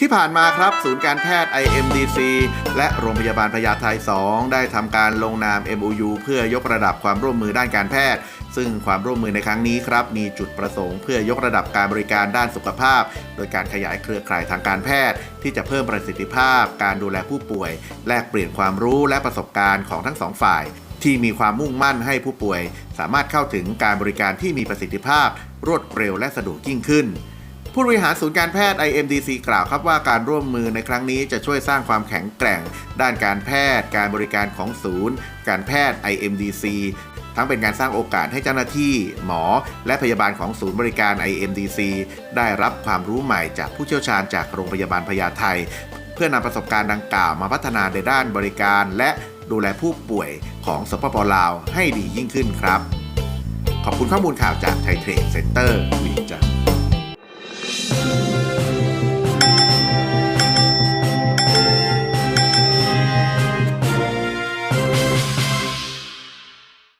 ที่ผ่านมาครับ ศูนย์การแพทย์ IMDC และโรงพยาบาลพญาไท2ได้ทำการลงนาม MOU เพื่อยกระดับความร่วมมือด้านการแพทย์ ซึ่งความร่วมมือในครั้งนี้ครับ มีจุดประสงค์เพื่อยกระดับการบริการด้านสุขภาพ โดยการขยายเครือข่ายทางการแพทย์ ที่จะเพิ่มประสิทธิภาพ การดูแลผู้ป่วย แลกเปลี่ยนความรู้และประสบการณ์ของทั้งสองฝ่ายที่มีความมุ่งมั่นให้ผู้ป่วย สามารถเข้าถึงการบริการที่มีประสิทธิภาพ รวดเร็วและสะดวกยิ่งขึ้น ผู้บริหารศูนย์การแพทย์ IMDC กล่าวครับว่าการร่วมมือในครั้งนี้จะช่วยสร้างความแข็งแกร่ง ด้านการแพทย์ การบริการของศูนย์ การแพทย์ IMDC ทั้งเป็นการสร้างโอกาสให้เจ้าหน้าที่ หมอ และพยาบาลของศูนย์บริการ IMDC ได้รับความรู้ใหม่จากผู้เชี่ยวชาญจากโรงพยาบาลพญาไทเพื่อนำประสบการณ์ดังกล่าวมาพัฒนาในด้านบริการและดูแลผู้ป่วยของสปปลาวให้ดียิ่งขึ้นครับ ขอบคุณข้อมูลข่าวจากไทยเทรดเซ็นเตอร์